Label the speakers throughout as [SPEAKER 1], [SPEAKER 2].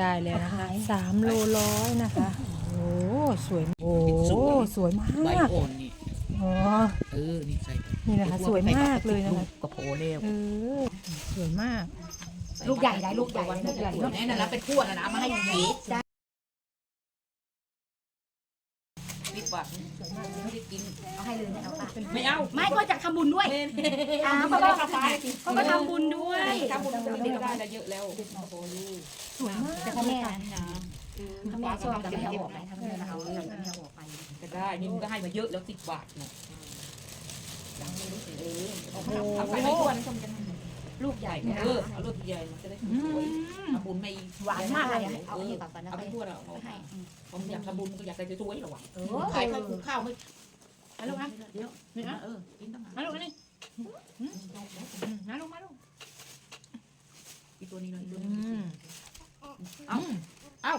[SPEAKER 1] ได้แล้วนะคะสามโลร้อยนะคะ โอ้สวยโอ้สวยมา
[SPEAKER 2] ใบ
[SPEAKER 1] ก
[SPEAKER 2] โอนนี่
[SPEAKER 1] อ๋อ
[SPEAKER 2] เออนี่ใส่
[SPEAKER 1] นี่นะคะสวยมากเลยนะคะ
[SPEAKER 2] กระโปรงเร็ว
[SPEAKER 1] เออสวยมาก
[SPEAKER 3] ลูกใหญ่ได้ลูกใหญ่
[SPEAKER 2] วัน
[SPEAKER 3] ลู
[SPEAKER 2] นี้
[SPEAKER 3] กใหญ่
[SPEAKER 2] แน่นอนแล้วเป็นขวดนะนะมาให้หยี ปิดบัตรไม่ได้กิน
[SPEAKER 3] เอาให้เลยไม่เอาค่ะ
[SPEAKER 2] ไม่เอา
[SPEAKER 3] ไม่ก็จะทำบุญด้วยอ้าวเขาก็เขาก็ทำบุญด้วย
[SPEAKER 2] ทำบุญทำบุญได้แล้วเยอะแล้ว
[SPEAKER 3] สวยมากแต่พ่อแม่นะพ่อแม่ชอบแต่ไม่เอาออกไปทำแม่เอาไม่เอาออกไป
[SPEAKER 2] ก็ได้นี่มันก็ให้มาเยอะแล้วสิบบาทเนาะเออทำไปไม่ควรชมกัน
[SPEAKER 3] ลูกใหญ่
[SPEAKER 2] ใหญ่เออเอาลูกใหญ่มันจะได้สวยทำบุญไม่
[SPEAKER 3] หวานมากเลยเอา
[SPEAKER 2] เอ
[SPEAKER 3] อัน
[SPEAKER 2] อ
[SPEAKER 3] นี้ก่อนก่อนนะ
[SPEAKER 2] เอา
[SPEAKER 3] ไป
[SPEAKER 2] ไปทั่วแล้วเอา
[SPEAKER 3] ให้
[SPEAKER 2] ผมอยากทำบุญก็อยากได้สวยๆหรอวะ
[SPEAKER 3] เออ
[SPEAKER 2] ขายข้าวข้าวไม่เอาลูกอะเดี๋ยวนี่อะเออกินตั้งหา
[SPEAKER 1] มาลูกนี่มาลูกมาลูก
[SPEAKER 2] อีตัวนี้เลย
[SPEAKER 1] อืม
[SPEAKER 2] เอ้าเอ้า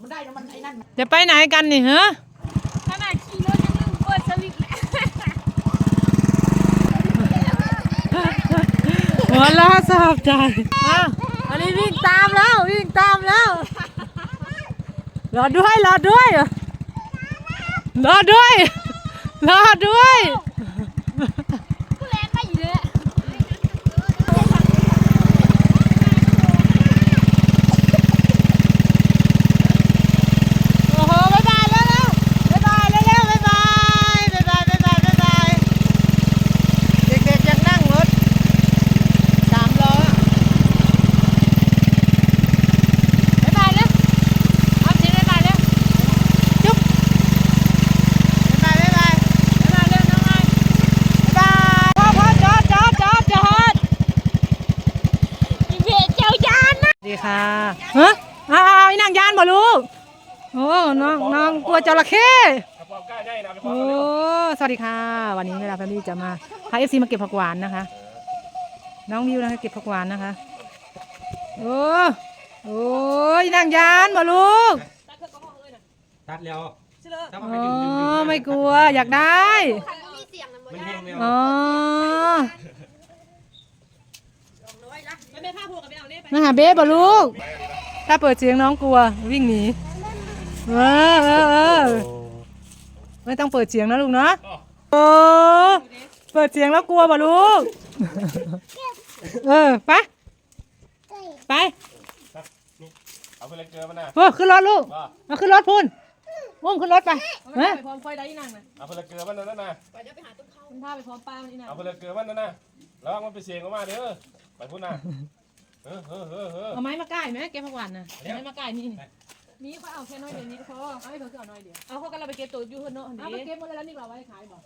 [SPEAKER 2] มันได้แล้วมันไอ้นั่น
[SPEAKER 1] จะไปไหนกันนี่ฮะ
[SPEAKER 4] ขนาดขี่รถยังลืมกดสวิตช์เลย
[SPEAKER 1] หัวล้อสอบใจอ้าวอันนี้วิ่งตามแล้ววิ่งตามแล้วรอด้วยรอด้วยรอด้วยรอด้วย
[SPEAKER 4] กูแลนไปอยู่เลย
[SPEAKER 1] โอ้โหบ๊ายบายแล้วแล้วบ๊ายบายแล้วแล้วบ๊ายบายบ๊ายบายบ๊ายบายบ๊ายบายเด็กๆยังนั่งรถสามล้อบ๊ายบายแล้วเอาสิบ๊ายบายแล้วจุ๊บบ๊ายบายบ๊ายบายบ๊ายบายเร็วน้องไอ้บ๊ายบายพ่อพ่อจอดจอดจอดจอด
[SPEAKER 4] อีเวเจ้ายานนะ
[SPEAKER 1] สวัส ดีค่ะฮะอ้าวไอ้นางยานบ่ลูกโอ้น้องน้องกลัวจระเข้โอ้สวัสดีค่ะ วันนี้เวลาแฟมิลี่จะมาพาเอฟซีมาเก็บผักหวานนะคะ น้องวิวนะคะเก็บผักหวานนะคะโอ้โอ้ยนางยานบ่ลูก
[SPEAKER 5] ตัดแล้วถ้า
[SPEAKER 1] อ๋
[SPEAKER 5] มัน
[SPEAKER 1] อ
[SPEAKER 5] ไปดึงดึงดึง
[SPEAKER 1] ไม่กลัวอยากได้
[SPEAKER 5] มันแห้งแล้ว
[SPEAKER 1] อ๋อ มาหาเบ๊บ่ลูก ถ้าเปิดเสียงน้องกลัววิ่งหนีเออเออเออ
[SPEAKER 5] โอ้
[SPEAKER 1] ไม่ต้องเปิดเสียงนะลูกเนาะโอ้เปิดเสียงแล้วกลัวบ่ลูก เออไปไป
[SPEAKER 5] เอาไปเลยเกลือมันนะ
[SPEAKER 1] โอ้ขึ้นรถลูก
[SPEAKER 5] ว่า
[SPEAKER 1] เอาขึ้นรถพุ่นอุ้มขึ้นรถไปเฮ้ย
[SPEAKER 6] ไปพร้อมไฟได้อีนั่งนะ
[SPEAKER 5] เอาไปเลยเกลือมันนั่นนะ
[SPEAKER 6] มันพาไปพร้อมป้ามันอีนั่ง
[SPEAKER 5] เอาไปเลยเกลือมันนั่นนะแล้วมันไปเสียงออกมาเด้อไปพูดนะ เออเออเออเออ
[SPEAKER 1] เอาไม้มาใกล้ไหมแกผักหวานนะเอาไม้มาใกล้นี่นี่
[SPEAKER 6] มีเขาเอาแค่น้อยเดียวนี้ก็พอเอาให้เพิ่งเอาน้อยเดียวเอาเขากันเราไปเก็บตัวอยู่เพิ่นเนาะ
[SPEAKER 1] เอา
[SPEAKER 6] เดี๋
[SPEAKER 1] ไป
[SPEAKER 6] ยว
[SPEAKER 1] เก็บหมดเลยแล้วนี่เราไว้ขายบ่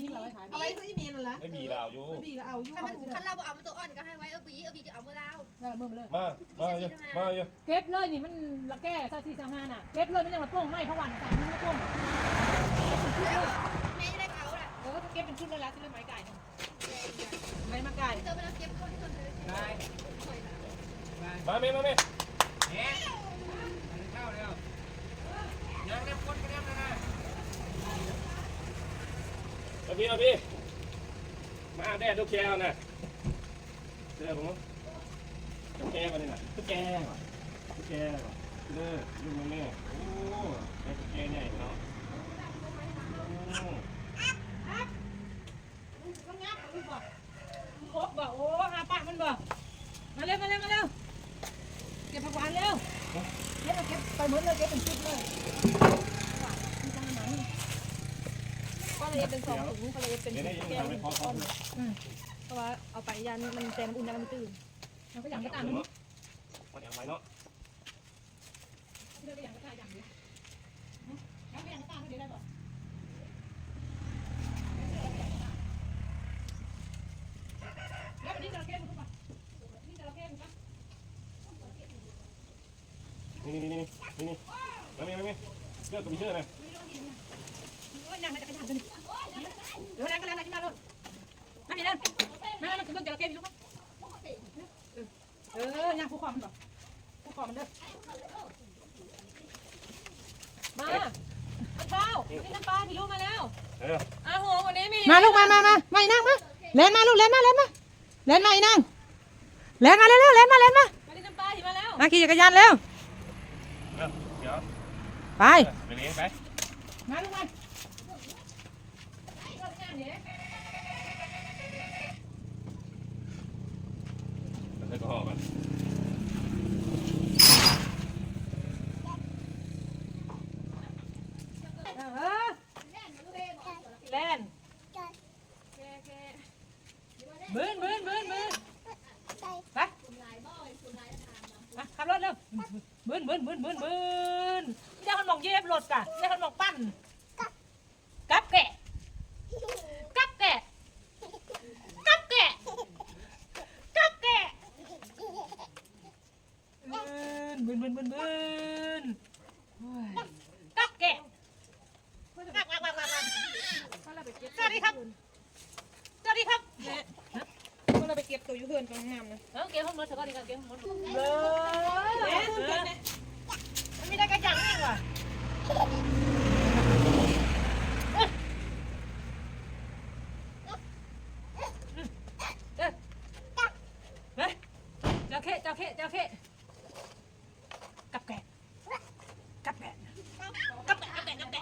[SPEAKER 6] นี่เราไว้ขาย
[SPEAKER 7] เอาไว้เขาจะมีนั่นละ
[SPEAKER 5] ไม่มีดาวอยู่
[SPEAKER 6] บีก็เอาอยู่
[SPEAKER 7] ถ้ามันคันเราเอามาตัวอ่อนก็ให้ไว้เออบีเออบีจะเอาเมื่อเรา
[SPEAKER 6] ได้เมื่อเลย
[SPEAKER 5] มามาเยอะมาเยอะ
[SPEAKER 6] เก็บเลยนี่มันละแก้ซาซีซาห้าน่ะเก็บเลยมันยังละโป้งไม่เขาหวานสามมันละโป้ง
[SPEAKER 7] แม่จะได้เอาแหละ
[SPEAKER 6] เออเก็บเป็นชุดเลยละชุดเลยไม้ไก่ ไม้มาไก่
[SPEAKER 7] เจอไปแล้วเก็บคนที่คนเลย
[SPEAKER 5] มาเมมาเมย์เอาพี่เอาพี่มาแดดทุกแกวนะเจอผมทุกแกวันนี้นะทุกแกทุกแกเด้อยุ่งแม่โอ้ไอ้ทุกแกใหญ่เนาะ
[SPEAKER 6] ครบบ่โอ้อาปากมันบ่มาเร็วมาเร็วมาเร็วเก็บผักหวานเร็วเก็บเก็บไปหมดเลยเก็บเป็นชุดเลยก็เลยเป็นสองถุงก็เลยเป็น
[SPEAKER 5] เดี๋ยวได้ยังทำไม่พอพอเลย
[SPEAKER 6] เพราะว่าเอาไปยันมันแต่มันอุ่นยันมันตื่นมันก็อย่างก็ตามมัน
[SPEAKER 5] มันอย่างไรเนาะ
[SPEAKER 6] เรื่องก็อย่างก็ตายอย่างเดียวแล้วก็อย่างก็ตามเขาเดี๋ยวได้บอกแล้ววันนี้จระเข้มันก็มานี่จระเข้มันก็
[SPEAKER 5] นี่นี่นี่นี่นี่มาเมย์มาเมย์เชื่อกับพี่เชื่อนะ
[SPEAKER 6] โอ้ยนางมันจะไปทำกันเดี๋ยวนางก็แล้วนางขึ้นมาเลยมาพี่เดินมาแล้วมันคือเรื่องจระเข้พี่ลูกมั้ยเออนางผู้ความมันบอกผู้ความมันเด้อมาอันเป้านี่น้ำปลาพี่ลูกมาแล้ว
[SPEAKER 5] เออ
[SPEAKER 6] อาโหวันนี้มี
[SPEAKER 1] มาลูกมามามามาอีนางมาเล่นมาลูกเล่นมาเล่นมาเล่นมาอีนางเล่นมาเร็วๆเล่นมาเล่นมา
[SPEAKER 6] มาดิน้ำปลาหิมาแล้ว
[SPEAKER 1] มาขี่จักรยานเร็
[SPEAKER 5] ว
[SPEAKER 1] ไป
[SPEAKER 5] ไปเลี้ยงไป
[SPEAKER 6] มาลูกมา
[SPEAKER 5] แล้วก็ห่อกัน
[SPEAKER 6] เออเล่นบืนบืนบืนบืนไปมาขับรถเร็วบืนบืนบืนบืนบืนเดี๋ยวคนมองเย็บรถกะเดี๋ยวคนมองปั้นกับแกะกับแกะกับแกะกับแกะบืนบืนบืนบืนบืนโอ้ยกับแกะ สวัสดีครับ สวัสดีครับ ก็เราไปเก็บตัวอยู่เพื่อนกันงามนะเออเก็บห้องรถเถอะก็ดีกันเก็บห้องรถเลยมันมีได้กระจังนี่ว่ะเฮ้ยเจ้าเค้เจ้าเค้เจ้าเค้กับแกะกับแกะกับแกะกับแกะกับแกะ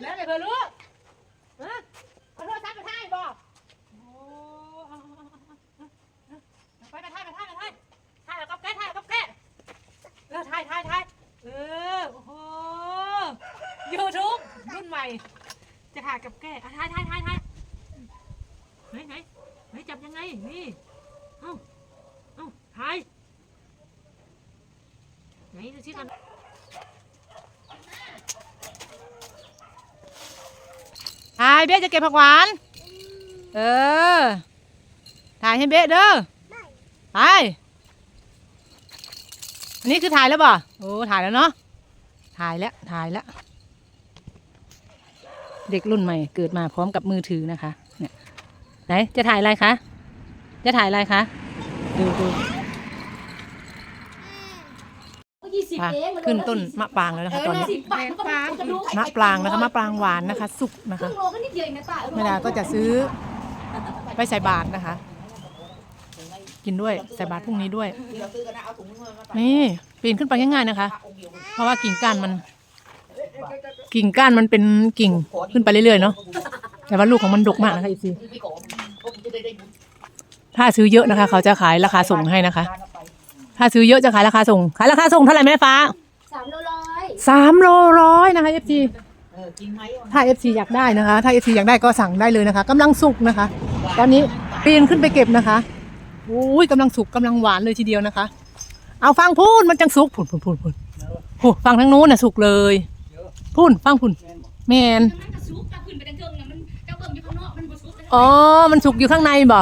[SPEAKER 6] แล้วไหนเพื่อนลูกฮะเอาโทรศัพท์ไปถ่ายบ่โอ้เอาเอาเอาเอาไปไปถ่ายไปถ่ายไปถ่ายถ่ายแล้วก็แก้ถ่ายแล้วก็แก้เออถ่ายถ่ายถ่ายเออโอ้โหยูทูบรุ่นใหม่ จะถ่ายกับแก้อะถ่ายถ่ายถ่ายถ่ายไหนไหนไหนจับยังไง นี่ เอ้า เอ้าถ่ายไหนดูสิกัน
[SPEAKER 1] ถ่ายเบ๊จะเก็บผักหวาน เออ ถ่ายให้เบ๊เด้อไปอันนี้คือถ่ายแล้วบ่ โอ้ ถ่ายแล้วเนาะ ถ่ายแล้ว ถ่ายแล้ว เด็กรุ่นใหม่เกิดมาพร้อมกับมือถือนะคะเนี่ยไหนจะถ่ายอะไรคะจะถ่ายอะไรคะดูดู
[SPEAKER 3] ยี่สิบ
[SPEAKER 1] อะ
[SPEAKER 3] เอง
[SPEAKER 1] ขึ้นต้นมะปรางแล้วนะคะตอนนี้
[SPEAKER 3] สิบบาทมันก็มันก็รู้
[SPEAKER 1] มะปรางนะคะมะปรางหวานนะคะ สุกนะ
[SPEAKER 3] ครึ่
[SPEAKER 1] คะ
[SPEAKER 3] งโลก็นิดเดียวเองนะป้า
[SPEAKER 1] แม่ดาก็จะซื้อไปใส่บาตรนะคะ กินด้วยใส่บาตรพรุ่งนี้ด้วย
[SPEAKER 2] ที่เราซื้อกันนะเอาถุงมือมา
[SPEAKER 1] นี่ปีนขึ้นไปง่ายๆนะคะ
[SPEAKER 2] ปะองค์เดียว
[SPEAKER 1] เพราะว่ากิ่งก้านมัน กิ่งก้านมันเป็นกิ่งขึ้นไปเรื่อยๆเนาะแต่ว่าลูกของมันดกมากนะคะอีซี
[SPEAKER 2] พี่โกะผมจะได้ได้บุญ
[SPEAKER 1] ถ้าซื้อเยอะนะคะ เขาจะขายราคาส่งให้นะคะ ถ้าซื้อเยอะจะขายราคาส่ง ขายราคาส่งเท่าไหร่แม่ฟ้า
[SPEAKER 3] สามโลร้อย
[SPEAKER 1] สามโลร้อยนะคะเอฟซี
[SPEAKER 2] เออกินไหม
[SPEAKER 1] ถ้าเอฟซีอยากได้นะคะ ถ้าเอฟซีอยากได้ก็สั่งได้เลยนะคะกำลังสุกนะคะ ตอนนี้ปีนขึ้นไปเก็บนะคะอุ้ยกำลังสุกกำลังหวานเลยทีเดียวนะคะ เอาฟังพูนมันจังสุกพูนพูนพูนพูนโอ้ฟังทั้งนู้นน่ะสุกเลย พูนฟังพูนแมน
[SPEAKER 3] มันก็ซุกจะขึ้นไปดังเทิงนะมันเจ้าเบิ่งอยู่ข้างนอกมันบ่ซุกเลย
[SPEAKER 1] อ๋อมันสุกอยู่ข้างในบ่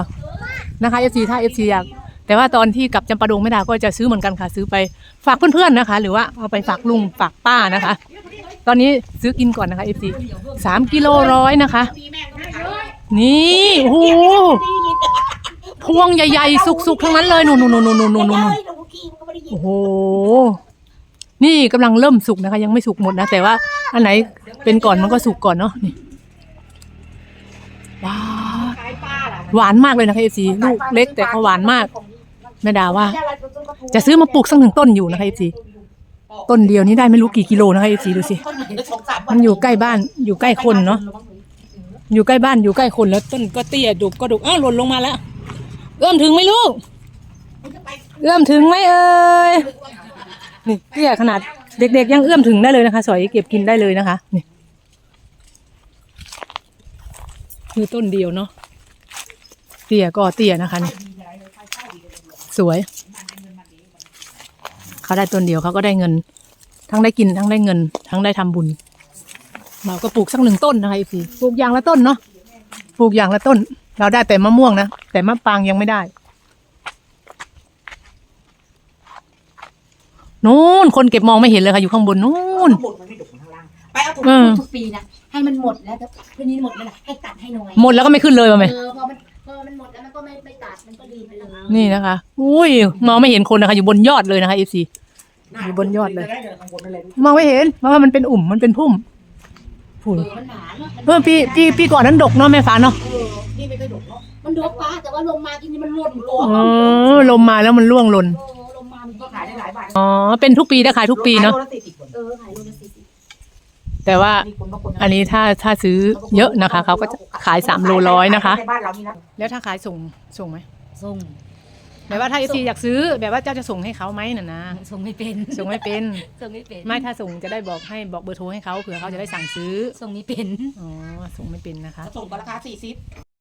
[SPEAKER 1] นะคะเอฟซีถ้าเอฟซีอยากแต่ว่าตอนที่กลับจำปาดงไม่ได้ก็จะซื้อเหมือนกันค่ะ ซื้อไปฝากเพื่อนๆนะคะ หรือว่าเอาไปฝากลุงฝากป้านะคะ ตอนนี้ซื้อกินก่อนนะคะเอฟซีสามกิโลร้อยนะคะ นี่โอ้โหพวงใหญ่ๆ สุกๆทั้งนั้นเลยนู่นๆๆๆๆๆโอ้โห นี่กำลังเริ่มสุกนะคะ ยังไม่สุกหมดนะ แต่ว่าอันไหนเป็นก่อนมันก็สุกก่อนเนาะนี่ว้าหวานมากเลยนะคะเอฟซีลูกเล็กแต่เขาหวานมากแม่ดาว่า จะซื้อมาปลูกสักหนึ่งต้นอยู่นะคะเอฟซีต้นเดียวนี้ได้ไม่รู้กี่กิโลนะคะเอฟซีดูสิ
[SPEAKER 2] ม
[SPEAKER 1] มันอยู่ใกล้บ้านอยู่ใกล้คนเนาะอยู่ใกล้บ้านอยู่ใกล้คนแล้วต้นก็เตี้ยดุกก็ดุกอ้าวหล่นลงมาแล้วเอื้อมถึงไหมลูกเอื้อมถึงไหมเอ่ย นี่เตี้ยขนาดเด็กๆยังเอื้อมถึงได้เลยนะคะ สอยเก็บกินได้เลยนะคะนี่คือต้นเดียวเนาะเตี้ยก็เตี้ยนะคะนี่สวย เขาได้ต้นเดียวเขาก็ได้เงิน ทั้งได้กินทั้งได้เงิน ทั้งได้ทำบุญ เราก็ปลูกสักหนึ่งต้นนะคะพี่ปลูกอย่างละต้นเนาะปลูกอย่างละต้น เราได้แต่มะม่วงนะแต่มะปางยังไม่ได้ นู้นคนเก็บมองไม่เห็นเลยค่ะอยู่ข้างบนนู้น
[SPEAKER 2] หมดมันไม่ดุข้างล่างไปเอาถุง
[SPEAKER 1] อืม
[SPEAKER 3] ทุกปีนะให้มันหมดแล้วแต่ปีนี้หมดแล้วนะให้ตัดให้หน่อย
[SPEAKER 1] หมดแล้วก็ไม่ขึ้นเลยมาไหม
[SPEAKER 3] เออพอมันพอมันหมดแล้วมันก็ไม่ไม่ตัดมันก็ดีไปเลย
[SPEAKER 1] นี่นะคะ อุ้ยมองไม่เห็นคนนะคะ อยู่บนยอดเลยนะคะเอฟซี อยู่บนยอดเลย
[SPEAKER 2] ได้เดี๋ยวข้างบนนั่นเลย
[SPEAKER 1] มองไม่เห็นเพราะว่ามันเป็นอุ่มมันเป็นพุ่มผุน
[SPEAKER 3] เออมันหนาเนาะ
[SPEAKER 1] เมื่อปีปีปีก่อนนั้นดกเนาะแม่ฟ้าเนาะ
[SPEAKER 3] เออนี่ไม่เคยดกเนาะมันดกฟ้าแต่ว่าลงมากินนี่มันหล่นโก
[SPEAKER 1] อ๋อลมมาแล้วมันร่วงหล่น
[SPEAKER 3] เออลงมามัน
[SPEAKER 2] ก็
[SPEAKER 3] ก็
[SPEAKER 2] ขายได้หลายบาท
[SPEAKER 1] อ๋อ เป็นทุกปีได้ขายทุกปีเนาะ
[SPEAKER 2] ขยโลละสี่สิบคน
[SPEAKER 3] เออขายโลละสี่สิบ
[SPEAKER 1] แต่ว่า
[SPEAKER 2] มีคนบางคน
[SPEAKER 1] อันนี้ถ้าถ้าซื้อเยอะนะคะ เขาก็จะขายสามโลร้อยนะคะ
[SPEAKER 2] ในบ้านเรามีนะ
[SPEAKER 1] แล้วถ้าขายส่งส่งไหม
[SPEAKER 3] ส่ง
[SPEAKER 1] แบบว่าถ้าเอซีอยากซื้อ แบบว่าเจ้าจะส่งให้เขาไหมน่ะนะ
[SPEAKER 3] ส่งไม่เป็น
[SPEAKER 1] ส่งไม่เป็น
[SPEAKER 3] ส่งไม่เป็น
[SPEAKER 1] ไม่ถ้าส่งจะได้บอกให้บอกเบอร์โทรให้เขาเผื่อเขาจะได้สั่งซื้อ
[SPEAKER 3] ส่งไม่เป็น
[SPEAKER 1] อ๋อ ส่งไม่เป็นนะคะ
[SPEAKER 2] ส่งก็ราคาสี่สิบ